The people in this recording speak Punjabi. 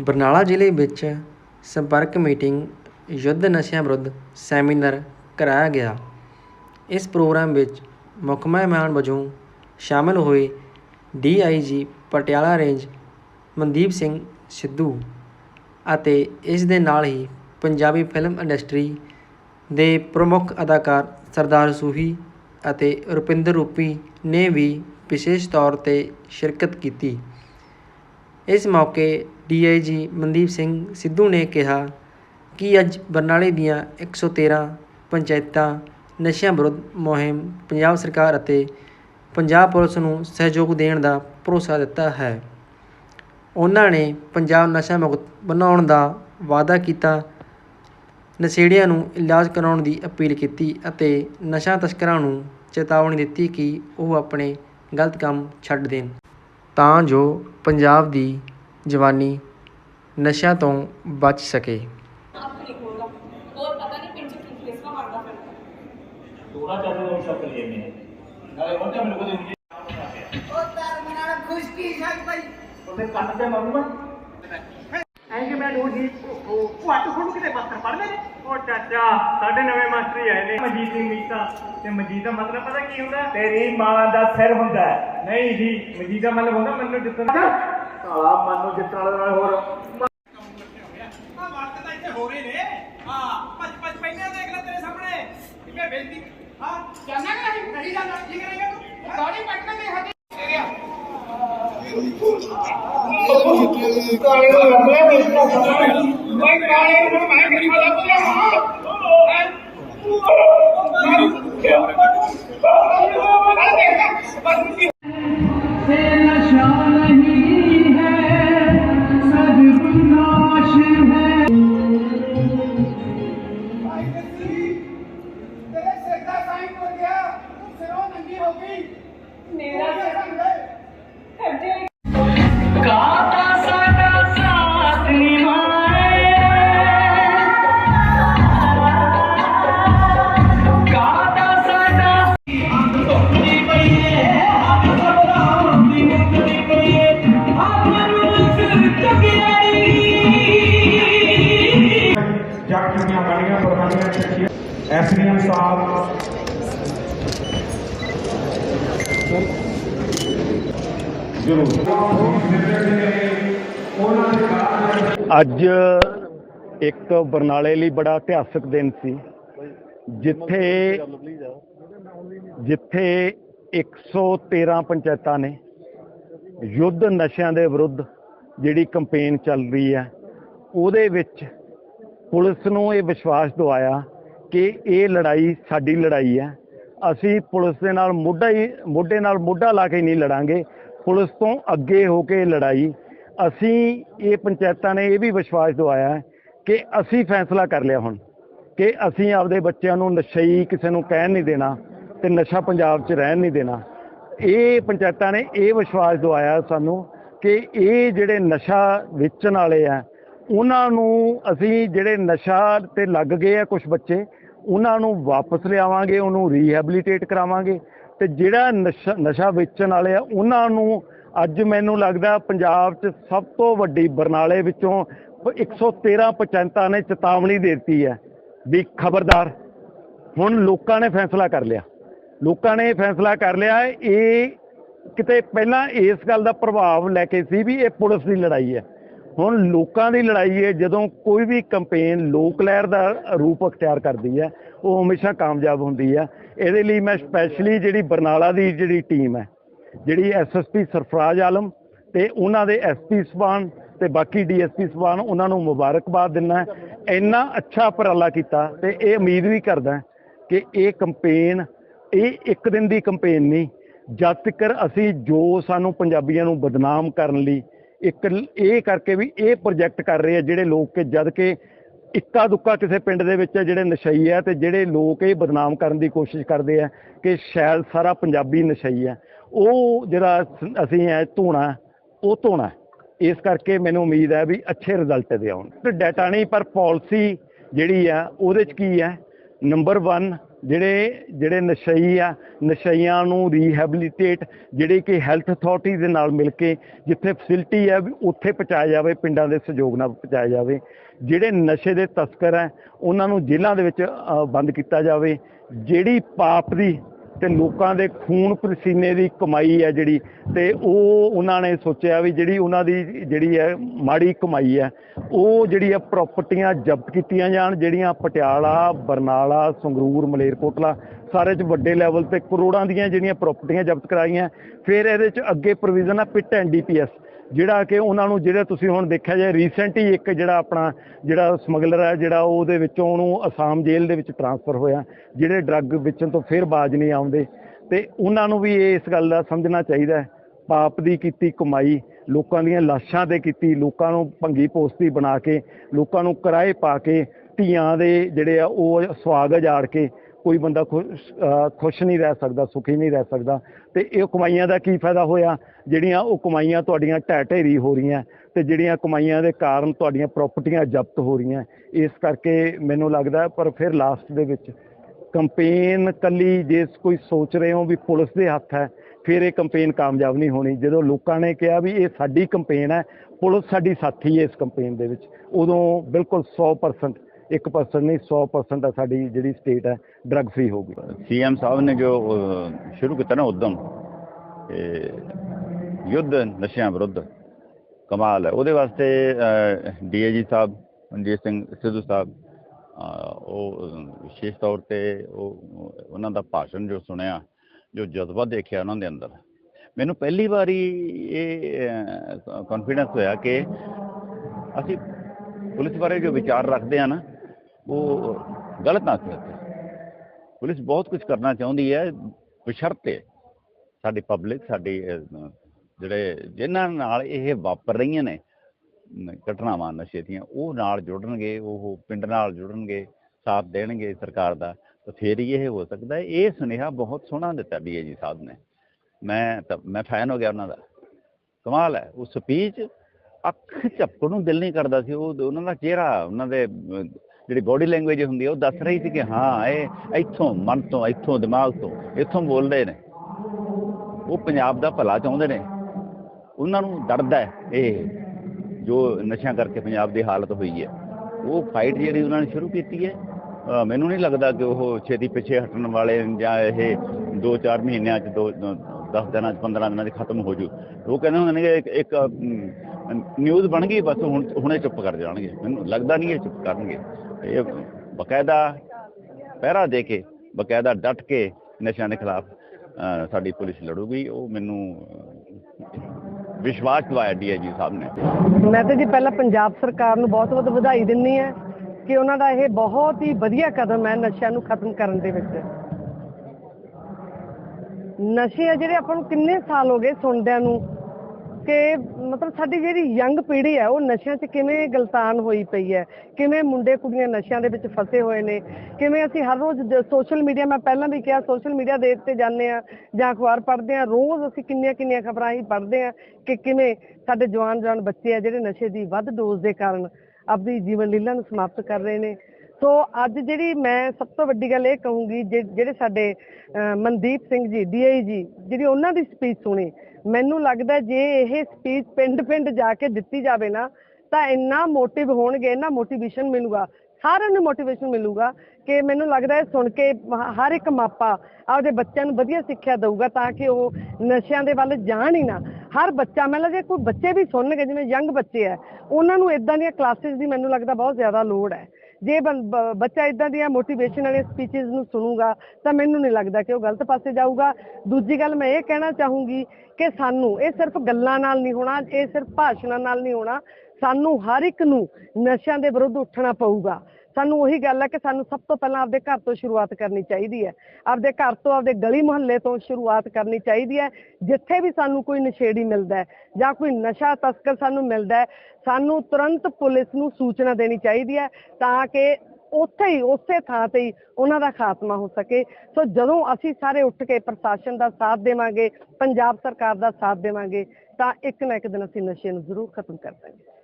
ਬਰਨਾਲਾ ਜ਼ਿਲ੍ਹੇ ਵਿੱਚ ਸੰਪਰਕ ਮੀਟਿੰਗ ਯੁੱਧ ਨਸ਼ਿਆਂ ਵਿਰੁੱਧ ਸੈਮੀਨਾਰ ਕਰਾਇਆ ਗਿਆ। ਇਸ ਪ੍ਰੋਗਰਾਮ ਵਿੱਚ ਮੁੱਖ ਮਹਿਮਾਨ ਵਜੋਂ ਸ਼ਾਮਲ ਹੋਏ D I G Patiala range Mandeep Singh Sidhu ਅਤੇ ਇਸ ਦੇ ਨਾਲ ਹੀ ਪੰਜਾਬੀ ਫਿਲਮ ਇੰਡਸਟਰੀ ਦੇ ਪ੍ਰਮੁੱਖ ਅਦਾਕਾਰ ਸਰਦਾਰ ਸੂਹੀ ਅਤੇ ਰੁਪਿੰਦਰ ਰੂਪੀ ਨੇ ਵੀ ਵਿਸ਼ੇਸ਼ ਤੌਰ ਤੇ ਸ਼ਿਰਕਤ ਕੀਤੀ। ਇਸ ਮੌਕੇ ਡੀਆਈਜੀ ਮਨਦੀਪ ਸਿੰਘ ਸਿੱਧੂ ਨੇ ਕਿਹਾ ਕਿ ਅੱਜ ਬਰਨਾਲੇ ਦੀਆਂ 113 ਪੰਚਾਇਤਾਂ ਨਸ਼ਿਆਂ ਵਿਰੁੱਧ ਮੁਹਿੰਮ ਪੰਜਾਬ ਸਰਕਾਰ ਅਤੇ ਪੰਜਾਬ ਪੁਲਿਸ ਨੂੰ ਸਹਿਯੋਗ ਦੇਣ ਦਾ ਭਰੋਸਾ ਦਿੱਤਾ ਹੈ। ਉਹਨਾਂ ਨੇ ਪੰਜਾਬ ਨਸ਼ਾ ਮੁਕਤ ਬਣਾਉਣ ਦਾ ਵਾਅਦਾ ਕੀਤਾ, ਨਸ਼ੇੜੀਆਂ ਨੂੰ ਇਲਾਜ ਕਰਾਉਣ ਦੀ ਅਪੀਲ ਕੀਤੀ ਅਤੇ ਨਸ਼ਾ ਤਸਕਰਾਂ ਨੂੰ ਚੇਤਾਵਨੀ ਦਿੱਤੀ ਕਿ ਉਹ ਆਪਣੇ ਗਲਤ ਕੰਮ ਛੱਡ ਦੇਣ। ਤਾਂ ਜੋ ਪੰਜਾਬ ਦੀ ਜਵਾਨੀ ਨਸ਼ਿਆਂ ਤੋਂ ਬਚ ਸਕੇ। ਆਪਣੇ ਕੋਲ ਆ। ਹੋਰ ਪਤਾ ਨਹੀਂ ਪਿੰਡ ਚ ਕੀ ਕੇਸਵਾ ਮਾਰਦਾ ਫਿਰ ਥੋੜਾ ਜ਼ਿਆਦਾ ਲੋਕ ਸ਼ੱਕ ਲਈ ਨੇ ਨਾਲੇ ਹੁਣ ਤਾਂ ਮੈਨੂੰ ਕਦੇ ਨਹੀਂ ਉਹ ਤਾਰ ਮਨਾਣਾ ਖੁਸ਼ ਕੀ ਸ਼ਾਇਦ ਭਾਈ। ਉਹਦੇ ਕੰਨ ਤੇ ਮਾਰੂਗਾ ਐਂ ਕਿ ਮੈਂ ਰੋਜ਼ ਹੀ ਉਹ ਅੱਟ ਖੋਲ ਕਿਤੇ ਪੱਤਰ ਪੜ੍ਹਦੇ ਨੇ ਉਹ ਚਾਚਾ ਸਾਡੇ ਨਵੇਂ ਮਾਸਟਰ ਹੀ ਆਏ ਨੇ। ਮਜੀਦ ਸਿੰਘ ਮੀਤਾ। ਤੇ ਮਜੀਦ ਦਾ ਮਤਲਬ ਪਤਾ ਕੀ ਹੁੰਦਾ? ਤੇਰੀ ਮਾਂ ਦਾ ਸਿਰ ਹੁੰਦਾ ਹੈ। ਨਹੀਂ ਜੀ ਮਜੀਦ ਦਾ ਮਤਲਬ ਹੁੰਦਾ ਮੈਨੂੰ ਜਿੱਤਣ ਦਾ। ਕਾਲਾ ਮਨ ਨੂੰ ਜਿੱਤਣ ਵਾਲੇ ਨਾਲ ਹੋਰ। ਆ ਵਰਤ ਤਾਂ ਇੱਥੇ ਹੋ ਰਹੇ ਨੇ। ਹਾਂ ਭੱਜ ਭੱਜ ਪੈਨੇ ਦੇਖ ਲੈ ਤੇਰੇ ਸਾਹਮਣੇ। ਕਿਵੇਂ ਬੇਇੱਜ਼ਤੀ ਹਾਂ ਜਾਣਾ ਕਿ ਨਹੀਂ? ਨਹੀਂ ਜਾਣਾ ਕੀ ਕਰੇਗਾ ਤੂੰ? ਗਾੜੀ ਪੱਟਨੇ ਦੇ ਹੱਥ ਤੇਰੇ ਐਸਡੀਐਮ ਸਾਹਿਬ ਅੱਜ ਇੱਕ ਬਰਨਾਲੇ ਲਈ ਬੜਾ ਇਤਿਹਾਸਕ ਦਿਨ ਸੀ। ਜਿੱਥੇ ਜਿੱਥੇ 113 ਪੰਚਾਇਤਾਂ ਨੇ ਯੁੱਧ ਨਸ਼ਿਆਂ ਦੇ ਵਿਰੁੱਧ ਜਿਹੜੀ ਕੈਂਪੇਨ ਚੱਲ ਰਹੀ ਹੈ, ਉਹਦੇ ਵਿੱਚ ਪੁਲਿਸ ਨੂੰ ਇਹ ਵਿਸ਼ਵਾਸ ਦਵਾਇਆ ਕਿ ਇਹ ਲੜਾਈ ਸਾਡੀ ਲੜਾਈ ਹੈ। ਅਸੀਂ ਪੁਲਿਸ ਦੇ ਨਾਲ ਮੋਢਾ ਹੀ, ਮੋਢੇ ਨਾਲ ਮੋਢਾ ਲਾ ਕੇ ਨਹੀਂ ਲੜਾਂਗੇ। ਪੁਲਿਸ ਤੋਂ ਅੱਗੇ ਹੋ ਕੇ ਲੜਾਈ। ਅਸੀਂ ਇਹ ਪੰਚਾਇਤਾਂ ਨੇ ਇਹ ਵੀ ਵਿਸ਼ਵਾਸ ਦਵਾਇਆ ਕਿ ਅਸੀਂ ਫੈਸਲਾ ਕਰ ਲਿਆ ਹੁਣ ਕਿ ਅਸੀਂ ਆਪਦੇ ਬੱਚਿਆਂ ਨੂੰ ਨਸ਼ਈ ਕਿਸੇ ਨੂੰ ਕਹਿਣ ਨਹੀਂ ਦੇਣਾ ਤੇ ਨਸ਼ਾ ਪੰਜਾਬ 'ਚ ਰਹਿਣ ਨਹੀਂ ਦੇਣਾ। ਇਹ ਪੰਚਾਇਤਾਂ ਨੇ ਇਹ ਵਿਸ਼ਵਾਸ ਦਵਾਇਆ ਸਾਨੂੰ ਕਿ ਇਹ ਜਿਹੜੇ ਨਸ਼ਾ ਵੇਚਣ ਵਾਲੇ ਆ, ਉਹਨਾਂ ਨੂੰ ਅਸੀਂ ਜਿਹੜੇ ਨਸ਼ਾ ਤੇ ਲੱਗ ਗਏ ਆ ਕੁਝ ਬੱਚੇ ਉਹਨਾਂ ਨੂੰ ਵਾਪਸ ਲਿਆਵਾਂਗੇ, ਉਹਨੂੰ ਰੀਹੈਬਿਲਿਟੇਟ ਕਰਾਵਾਂਗੇ। ਤੇ ਜਿਹੜਾ ਨਸ਼ਾ ਨਸ਼ਾ ਵੇਚਣ ਵਾਲੇ ਆ, ਉਹਨਾਂ ਨੂੰ ਅੱਜ ਮੈਨੂੰ ਲੱਗਦਾ ਪੰਜਾਬ 'ਚ ਸਭ ਤੋਂ ਵੱਡੀ ਬਰਨਾਲੇ ਵਿੱਚੋਂ 113 ਪੰਚਾਇਤਾਂ ਨੇ ਚੇਤਾਵਨੀ ਦੇ ਦਿੱਤੀ ਹੈ ਵੀ ਖਬਰਦਾਰ, ਹੁਣ ਲੋਕਾਂ ਨੇ ਫੈਸਲਾ ਕਰ ਲਿਆ। ਲੋਕਾਂ ਨੇ ਫੈਸਲਾ ਕਰ ਲਿਆ ਇਹ ਕਿਤੇ ਪਹਿਲਾਂ ਇਸ ਗੱਲ ਦਾ ਪ੍ਰਭਾਵ ਲੈ ਕੇ ਸੀ ਵੀ ਇਹ ਪੁਲਿਸ ਦੀ ਲੜਾਈ ਹੈ। ਹੁਣ ਲੋਕਾਂ ਦੀ ਲੜਾਈ ਹੈ, ਜਦੋਂ ਕੋਈ ਵੀ ਕੰਪੇਨ ਲੋਕ ਲਹਿਰ ਦਾ ਰੂਪ ਅਖਤਿਆਰ ਕਰਦੀ ਹੈ, ਉਹ ਹਮੇਸ਼ਾ ਕਾਮਯਾਬ ਹੁੰਦੀ ਹੈ। ਇਹਦੇ ਲਈ ਮੈਂ ਸਪੈਸ਼ਲੀ ਜਿਹੜੀ ਬਰਨਾਲਾ ਦੀ ਜਿਹੜੀ ਟੀਮ ਹੈ, ਜਿਹੜੀ ਐਸਐਸਪੀ ਸਰਫਰਾਜ਼ ਆਲਮ ਤੇ ਉਹਨਾਂ ਦੇ ਐਸਪੀ ਸਬਾਨ ਤੇ ਬਾਕੀ ਡੀਐਸਪੀ ਸਬਾਨ ਉਹਨਾਂ ਨੂੰ ਮੁਬਾਰਕਬਾਦ ਦਿੰਦਾ ਇੰਨਾ ਅੱਛਾ ਉਪਰਾਲਾ ਕੀਤਾ ਤੇ ਇਹ ਉਮੀਦ ਵੀ ਕਰਦਾ ਕਿ ਇਹ ਕੰਪੇਨ ਇਹ ਇੱਕ ਦਿਨ ਦੀ ਕੰਪੇਨ ਨਹੀਂ, ਜਦ ਤੱਕ ਅਸੀਂ ਜੋ ਸਾਨੂੰ ਪੰਜਾਬੀਆਂ ਨੂੰ ਬਦਨਾਮ ਕਰਨ ਲਈ ਇੱਕ ਇਹ ਕਰਕੇ ਵੀ ਇਹ ਪ੍ਰੋਜੈਕਟ ਕਰ ਰਹੇ ਆ ਜਿਹੜੇ ਲੋਕ ਕਿ ਜਦ ਕਿ ਇੱਕਾ ਦੁੱਕਾ ਕਿਸੇ ਪਿੰਡ ਦੇ ਵਿੱਚ ਜਿਹੜੇ ਨਸ਼ਈ ਹੈ ਤੇ ਜਿਹੜੇ ਲੋਕ ਇਹ ਬਦਨਾਮ ਕਰਨ ਦੀ ਕੋਸ਼ਿਸ਼ ਕਰਦੇ ਆ ਕਿ ਸ਼ਾਇਦ ਸਾਰਾ ਪੰਜਾਬੀ ਨਸ਼ਈ ਹੈ ਉਹ ਜਿਹੜਾ ਅਸੀਂ ਹੈ ਧੋਣਾ, ਉਹ ਧੋਣਾ। ਇਸ ਕਰਕੇ ਮੈਨੂੰ ਉਮੀਦ ਹੈ ਵੀ ਅੱਛੇ ਰਿਜ਼ਲਟ ਦੇ ਆਉਣ। ਤੇ ਡਾਟਾ ਨਹੀਂ, ਪਰ ਪਾਲਿਸੀ ਜਿਹੜੀ ਆ, ਉਹਦੇ ਚ ਕੀ ਹੈ ਨੰਬਰ 1 ਜਿਹੜੇ ਜਿਹੜੇ ਨਸ਼ਈ ਆ, ਨਸ਼ਈਆਂ ਨੂੰ ਰੀਹੈਬਿਲਿਟੇਟ ਜਿਹੜੇ ਕਿ ਹੈਲਥ ਅਥਾਰਟੀ ਦੇ ਨਾਲ ਮਿਲ ਕੇ ਜਿੱਥੇ ਫੈਸਿਲਿਟੀ ਹੈ ਉੱਥੇ ਪਹੁੰਚਾਇਆ ਜਾਵੇ, ਪਿੰਡਾਂ ਦੇ ਸਹਿਯੋਗ ਨਾਲ ਪਹੁੰਚਾਇਆ ਜਾਵੇ। ਜਿਹੜੇ ਨਸ਼ੇ ਦੇ ਤਸਕਰ ਹੈ ਉਹਨਾਂ ਨੂੰ ਜੇਲ੍ਹਾਂ ਦੇ ਵਿੱਚ ਬੰਦ ਕੀਤਾ ਜਾਵੇ। ਜਿਹੜੀ ਪਾਪ ਦੀ ਤੇ ਲੋਕਾਂ ਦੇ ਖੂਨ ਪਸੀਨੇ ਦੀ ਕਮਾਈ ਹੈ ਜਿਹੜੀ, ਤੇ ਉਹ ਉਹਨਾਂ ਨੇ ਸੋਚਿਆ ਵੀ ਜਿਹੜੀ ਉਹਨਾਂ ਦੀ ਜਿਹੜੀ ਹੈ ਮਾੜੀ ਕਮਾਈ ਹੈ, ਉਹ ਜਿਹੜੀ ਹੈ ਪ੍ਰਾਪਰਟੀਆਂ ਜ਼ਬਤ ਕੀਤੀਆਂ ਜਾਣ, ਜਿਹੜੀਆਂ ਪਟਿਆਲਾ, ਬਰਨਾਲਾ, ਸੰਗਰੂਰ, ਮਲੇਰਕੋਟਲਾ, ਸਾਰੇ ਚ ਵੱਡੇ ਲੈਵਲ ਤੇ ਕਰੋੜਾਂ ਦੀਆਂ ਜਿਹੜੀਆਂ ਪ੍ਰਾਪਰਟੀਆਂ ਜ਼ਬਤ ਕਰਾਈਆਂ, ਫਿਰ ਇਹਦੇ ਚ ਅੱਗੇ ਪ੍ਰੋਵੀਜ਼ਨ ਆ ਪਿਟ ਐਨਡੀਪੀਐਸ ਜਿਹੜਾ ਕਿ ਉਹਨਾਂ ਨੂੰ ਜਿਹੜੇ ਤੁਸੀਂ ਹੁਣ ਦੇਖਿਆ ਜਾਏ ਰੀਸੈਂਟ ਹੀ ਇੱਕ ਜਿਹੜਾ ਆਪਣਾ ਜਿਹੜਾ ਸਮਗਲਰ ਹੈ ਜਿਹੜਾ ਉਹਦੇ ਵਿੱਚੋਂ ਉਹਨੂੰ ਅਸਾਮ ਜੇਲ੍ਹ ਦੇ ਵਿੱਚ ਟਰਾਂਸਫਰ ਹੋਇਆ, ਜਿਹੜੇ ਡਰੱਗ ਵਿੱਚੋਂ ਤੋਂ ਫਿਰ ਬਾਜ ਨਹੀਂ ਆਉਂਦੇ। ਤੇ ਉਹਨਾਂ ਨੂੰ ਵੀ ਇਸ ਗੱਲ ਦਾ ਸਮਝਣਾ ਚਾਹੀਦਾ ਹੈ। ਪਾਪ ਦੀ ਕੀਤੀ ਕਮਾਈ, ਲੋਕਾਂ ਦੀਆਂ ਲਾਸ਼ਾਂ ਤੇ ਕੀਤੀ, ਲੋਕਾਂ ਨੂੰ ਭੰਗੀ ਪੋਸਤੀ ਬਣਾ ਕੇ, ਲੋਕਾਂ ਨੂੰ ਕਿਰਾਏ ਪਾ ਕੇ, ਧੀਆਂ ਦੇ ਜਿਹੜੇ ਆ ਉਹ ਸੁਆਗ ਉਜਾੜ ਕੇ ਕੋਈ ਬੰਦਾ ਖੁਸ਼, ਅਹ, ਖੁਸ਼ ਨਹੀਂ ਰਹਿ ਸਕਦਾ, ਸੁਖੀ ਨਹੀਂ ਰਹਿ ਸਕਦਾ। ਤੇ ਇਹ ਕਮਾਈਆਂ ਦਾ ਕੀ ਫਾਇਦਾ ਹੋਇਆ? ਜਿਹੜੀਆਂ ਉਹ ਕਮਾਈਆਂ ਤੁਹਾਡੀਆਂ ਢਹਿ ਢੇਰੀ ਹੋ ਰਹੀਆਂ, ਤੇ ਜਿਹੜੀਆਂ ਕਮਾਈਆਂ ਦੇ ਕਾਰਨ ਤੁਹਾਡੀਆਂ ਪ੍ਰਾਪਰਟੀਆਂ ਜ਼ਬਤ ਹੋ ਰਹੀਆਂ। ਇਸ ਕਰਕੇ ਮੈਨੂੰ ਲੱਗਦਾ, ਪਰ ਫਿਰ ਲਾਸਟ ਦੇ ਵਿੱਚ ਕੰਪੇਨ ਕੱਲੀ ਜੇ ਕੋਈ ਸੋਚ ਰਹੇ ਹੋ ਵੀ ਪੁਲਿਸ ਦੇ ਹੱਥ ਹੈ, ਫਿਰ ਇਹ ਕੰਪੇਨ ਕਾਮਯਾਬ ਨਹੀਂ ਹੋਣੀ। ਜਦੋਂ ਲੋਕਾਂ ਨੇ ਕਿਹਾ ਵੀ ਇਹ ਸਾਡੀ ਕੰਪੇਨ ਹੈ, ਪੁਲਿਸ ਸਾਡੀ ਸਾਥੀ ਹੈ ਇਸ ਕੰਪੇਨ ਦੇ ਵਿੱਚ, ਉਦੋਂ ਬਿਲਕੁਲ 100% 1% ਨਹੀਂ 100% ਆ ਸਾਡੀ ਜਿਹੜੀ ਸਟੇਟ ਹੈ ਡਰੱਗ ਫ੍ਰੀ ਹੋਊਗੀ। ਸੀਐਮ ਸਾਹਿਬ ਨੇ ਜੋ ਸ਼ੁਰੂ ਕੀਤਾ ਨਾ ਉਦਮ ਇਹ ਯੁੱਧ ਨਸ਼ਿਆਂ ਵਿਰੁੱਧ, ਕਮਾਲ ਹੈ। ਉਹਦੇ ਵਾਸਤੇ ਡੀਏਜੀ ਸਾਹਿਬ ਮਨਜੀਤ ਸਿੰਘ ਸਿੱਧੂ ਸਾਹਿਬ ਉਹ ਵਿਸ਼ੇਸ਼ ਤੌਰ ਤੇ ਉਹ, ਉਹਨਾਂ ਦਾ ਭਾਸ਼ਣ ਜੋ ਸੁਣਿਆ, ਜੋ ਜਜ਼ਬਾ ਦੇਖਿਆ ਉਹਨਾਂ ਦੇ ਅੰਦਰ। ਮੈਨੂੰ ਪਹਿਲੀ ਵਾਰੀ ਇਹ ਕੌਨਫੀਡੈਂਸ ਹੋਇਆ ਕਿ ਅਸੀਂ ਪੁਲਿਸ ਬਾਰੇ ਜੋ ਵਿਚਾਰ ਰੱਖਦੇ ਆ ਨਾ ਉਹ ਗਲਤ ਨਾ ਸੀ ਪੁਲਿਸ ਬਹੁਤ ਕੁਝ ਕਰਨਾ ਚਾਹੁੰਦੀ ਹੈ, ਬਸ਼ਰਤੇ ਸਾਡੀ ਪਬਲਿਕ ਸਾਡੀ ਜਿਹੜੇ ਜਿਨ੍ਹਾਂ ਨਾਲ ਇਹ ਵਾਪਰ ਰਹੀਆਂ ਨੇ ਘਟਨਾਵਾਂ, ਨਸ਼ੇ ਦੀਆਂ, ਉਹ ਨਾਲ ਜੁੜਨਗੇ, ਉਹ ਪਿੰਡ ਨਾਲ ਜੁੜਨਗੇ, ਸਾਥ ਦੇਣਗੇ ਸਰਕਾਰ ਦਾ, ਤਾਂ ਫੇਰ ਹੀ ਇਹ ਹੋ ਸਕਦਾ ਹੈ। ਇਹ ਸੁਨੇਹਾ ਬਹੁਤ ਸੋਹਣਾ ਦਿੱਤਾ ਡੀਏਜੀ ਸਾਹਿਬ ਨੇ। ਮੈਂ ਤਾਂ, ਮੈਂ ਫੈਨ ਹੋ ਗਿਆ ਉਹਨਾਂ ਦਾ। ਕਮਾਲ ਹੈ। ਉਹ ਸਪੀਚ ਅੱਖ ਝਪਕਣ ਨੂੰ ਦਿਲ ਨਹੀਂ ਕਰਦਾ ਸੀ। ਉਹ, ਉਹਨਾਂ ਦਾ ਚਿਹਰਾ, ਉਹਨਾਂ ਦੇ ਜਿਹੜੀ ਬੋਡੀ ਲੈਂਗੁਏਜ ਹੁੰਦੀ ਹੈ ਉਹ ਦੱਸ ਰਹੀ ਸੀ ਕਿ ਹਾਂ, ਇਹ ਇੱਥੋਂ ਮਨ ਤੋਂ, ਇੱਥੋਂ ਦਿਮਾਗ ਤੋਂ, ਇੱਥੋਂ ਬੋਲਦੇ ਨੇ। ਉਹ ਪੰਜਾਬ ਦਾ ਭਲਾ ਚਾਹੁੰਦੇ ਨੇ। ਉਹਨਾਂ ਨੂੰ ਦਰਦ ਹੈ ਇਹ, ਜੋ ਨਸ਼ਿਆਂ ਕਰਕੇ ਪੰਜਾਬ ਦੀ ਹਾਲਤ ਹੋਈ ਹੈ। ਉਹ ਫਾਈਟ ਜਿਹੜੀ ਉਹਨਾਂ ਨੇ ਸ਼ੁਰੂ ਕੀਤੀ ਹੈ ਮੈਨੂੰ ਨਹੀਂ ਲੱਗਦਾ ਕਿ ਉਹ ਛੇਤੀ ਪਿੱਛੇ ਹਟਣ ਵਾਲੇ ਜਾਂ ਇਹ 2-4 ਮਹੀਨਿਆਂ ਚ ਦੋ 10 ਦਿਨਾਂ ਚ 15 ਦਿਨਾਂ ਚ ਖਤਮ ਹੋ ਜੂ। ਉਹ ਕਹਿੰਦੇ ਹੁੰਦੇ ਨੇ ਕਿ ਇੱਕ ਨਿਊਜ਼ ਬਣ ਗਈ, ਬਸ ਹੁਣ ਹੁਣੇ ਚੁੱਪ ਕਰ ਜਾਣਗੇ। ਮੈਨੂੰ ਲੱਗਦਾ ਨਹੀਂ ਇਹ ਚੁੱਪ ਕਰਨਗੇ। ਇਹ ਬਕਾਇਦਾ ਪਹਿਰਾ ਦੇ ਕੇ, ਬਕਾਇਦਾ ਡਟ ਕੇ ਨਸ਼ਿਆਂ ਦੇ ਖਿਲਾਫ ਸਾਡੀ ਪੁਲਿਸ ਲੜੂਗੀ। ਉਹ ਮੈਨੂੰ ਵਿਸ਼ਵਾਸ ਦਿਵਾਇਆ ਡੀਆਈਜੀ ਸਾਹਿਬ ਨੇ। ਮੈਂ ਤੇ ਜੀ ਪਹਿਲਾਂ ਪੰਜਾਬ ਸਰਕਾਰ ਨੂੰ ਬਹੁਤ ਬਹੁਤ ਵਧਾਈ ਦਿੰਨੀ ਹੈ ਕਿ ਉਹਨਾਂ ਦਾ ਇਹ ਬਹੁਤ ਹੀ ਵਧੀਆ ਕਦਮ ਹੈ ਨਸ਼ਿਆਂ ਨੂੰ ਖਤਮ ਕਰਨ ਦੇ ਵਿੱਚ। ਨਸ਼ੇ ਆ ਜਿਹੜੇ ਆਪਾਂ ਨੂੰ ਕਿੰਨੇ ਸਾਲ ਹੋ ਗਏ ਸੁਣਦਿਆਂ ਨੂੰ ਕਿ ਮਤਲਬ ਸਾਡੀ ਜਿਹੜੀ ਯੰਗ ਪੀੜ੍ਹੀ ਹੈ, ਉਹ ਨਸ਼ਿਆਂ 'ਚ ਕਿਵੇਂ ਗਲਤਾਨ ਹੋਈ ਪਈ ਹੈ? ਕਿਵੇਂ ਮੁੰਡੇ ਕੁੜੀਆਂ ਨਸ਼ਿਆਂ ਦੇ ਵਿੱਚ ਫਸੇ ਹੋਏ ਨੇ? ਕਿਵੇਂ ਅਸੀਂ ਹਰ ਰੋਜ਼ ਸੋਸ਼ਲ ਮੀਡੀਆ ਮੈਂ ਪਹਿਲਾਂ ਵੀ ਕਿਹਾ ਸੋਸ਼ਲ ਮੀਡੀਆ ਦੇ ਉੱਤੇ ਜਾਂਦੇ ਆ ਜਾਂ ਅਖਬਾਰ ਪੜ੍ਹਦੇ ਆ ਰੋਜ਼ ਅਸੀਂ ਕਿੰਨੀਆਂ ਕਿੰਨੀਆਂ ਖਬਰਾਂ ਹੀ ਪੜ੍ਹਦੇ ਆ ਕਿ ਕਿਵੇਂ ਸਾਡੇ ਜਵਾਨ ਜਵਾਨ ਬੱਚੇ ਆ ਜਿਹੜੇ ਨਸ਼ੇ ਦੀ ਵੱਧ ਡੋਜ਼ ਦੇ ਕਾਰਨ ਆਪਣੀ ਜੀਵਨ ਲੀਲਾ ਨੂੰ ਸਮਾਪਤ ਕਰ ਰਹੇ ਨੇ। ਸੋ ਅੱਜ ਜਿਹੜੀ ਮੈਂ ਸਭ ਤੋਂ ਵੱਡੀ ਗੱਲ ਇਹ ਕਹੂੰਗੀ ਜੇ- ਜਿਹੜੇ ਸਾਡੇ ਮਨਦੀਪ ਸਿੰਘ ਜੀ ਡੀਆਈਜੀ ਜਿਹੜੀ ਉਹਨਾਂ ਦੀ ਸਪੀਚ ਸੁਣੀ ਮੈਨੂੰ ਲੱਗਦਾ ਜੇ ਇਹ ਸਪੀਚ ਪਿੰਡ-ਪਿੰਡ ਜਾ ਕੇ ਦਿੱਤੀ ਜਾਵੇ ਨਾ, ਤਾਂ ਇੰਨਾ ਮੋਟਿਵ ਹੋਣਗੇ, ਇੰਨਾ ਮੋਟੀਵੇਸ਼ਨ ਮਿਲੂਗਾ, ਸਾਰਿਆਂ ਨੂੰ ਮੋਟੀਵੇਸ਼ਨ ਮਿਲੂਗਾ ਕਿ ਮੈਨੂੰ ਲੱਗਦਾ ਹੈ ਸੁਣ ਕੇ ਹਰ ਇੱਕ ਮਾਪਾ ਆਪਦੇ ਬੱਚਿਆਂ ਨੂੰ ਵਧੀਆ ਸਿੱਖਿਆ ਦੇਊਗਾ ਤਾਂ ਕਿ ਉਹ ਨਸ਼ਿਆਂ ਦੇ ਵੱਲ ਜਾਣ ਹੀ ਨਾ। ਹਰ ਬੱਚਾ ਮੈਨੂੰ ਲੱਗਦਾ ਕੋਈ ਬੱਚੇ ਵੀ ਸੁਣਨਗੇ, ਜਿਵੇਂ ਯੰਗ ਬੱਚੇ ਆ ਉਹਨਾਂ ਨੂੰ ਇਦਾਂ ਦੀਆਂ ਕਲਾਸਿਸ ਦੀ ਮੈਨੂੰ ਲੱਗਦਾ ਬਹੁਤ ਜ਼ਿਆਦਾ ਲੋੜ ਹੈ। ਜੇ ਬੰ- ਬੱਚਾ ਇਦਾਂ ਦੀਆਂ ਮੋਟੀਵੇਸ਼ਨ ਵਾਲੀਆਂ ਸਪੀਚਸ ਨੂੰ ਸੁਣੂਗਾ, ਤਾਂ ਮੈਨੂੰ ਨਹੀਂ ਲੱਗਦਾ ਕਿ ਉਹ ਗਲਤ ਪਾਸੇ ਜਾਊਗਾ। ਦੂਜੀ ਗੱਲ ਮੈਂ ਇਹ ਕਹਿਣਾ ਚਾਹੂੰਗੀ ਕਿ ਸਾਨੂੰ, ਇਹ ਸਿਰਫ ਗੱਲਾਂ ਨਾਲ ਨਹੀਂ ਹੋਣਾ, ਇਹ ਸਿਰਫ ਭਾਸ਼ਣਾਂ ਨਾਲ ਨਹੀਂ ਹੋਣਾ, ਸਾਨੂੰ ਹਰ ਇੱਕ ਨੂੰ ਨਸ਼ਿਆਂ ਦੇ ਵਿਰੁੱਧ ਉੱਠਣਾ ਪਊਗਾ। ਸਾਨੂੰ ਉਹੀ ਗੱਲ ਹੈ ਕਿ ਸਾਨੂੰ ਸਭ ਤੋਂ ਪਹਿਲਾਂ ਆਪਦੇ ਘਰ ਤੋਂ ਸ਼ੁਰੂਆਤ ਕਰਨੀ ਚਾਹੀਦੀ ਹੈ। ਆਪਦੇ ਘਰ ਤੋਂ ਆਪਦੇ ਗਲੀ ਮੁਹੱਲੇ ਤੋਂ ਸ਼ੁਰੂਆਤ ਕਰਨੀ ਚਾਹੀਦੀ ਹੈ। ਜਿੱਥੇ ਵੀ ਸਾਨੂੰ ਕੋਈ ਨਸ਼ੇੜੀ ਮਿਲਦਾ ਹੈ ਜਾਂ ਕੋਈ ਨਸ਼ਾ ਤਸਕਰ ਸਾਨੂੰ ਮਿਲਦਾ ਹੈ, ਸਾਨੂੰ ਤੁਰੰਤ ਪੁਲਿਸ ਨੂੰ ਸੂਚਨਾ ਦੇਣੀ ਚਾਹੀਦੀ ਹੈ ਤਾਂ ਕਿ ਉੱਥੇ ਹੀ ਉਸੇ ਥਾਂ ਤੇ ਹੀ ਉਹਨਾਂ ਦਾ ਖਾਤਮਾ ਹੋ ਸਕੇ। ਸੋ ਜਦੋਂ ਅਸੀਂ ਸਾਰੇ ਉੱਠ ਕੇ ਪ੍ਰਸ਼ਾਸਨ ਦਾ ਸਾਥ ਦੇਵਾਂਗੇ, ਪੰਜਾਬ ਸਰਕਾਰ ਦਾ ਸਾਥ ਦੇਵਾਂਗੇ, ਤਾਂ ਇੱਕ ਨਾ ਇੱਕ ਦਿਨ ਅਸੀਂ ਨਸ਼ੇ ਨੂੰ ਜ਼ਰੂਰ ਖਤਮ ਕਰ ਦਾਂਗੇ।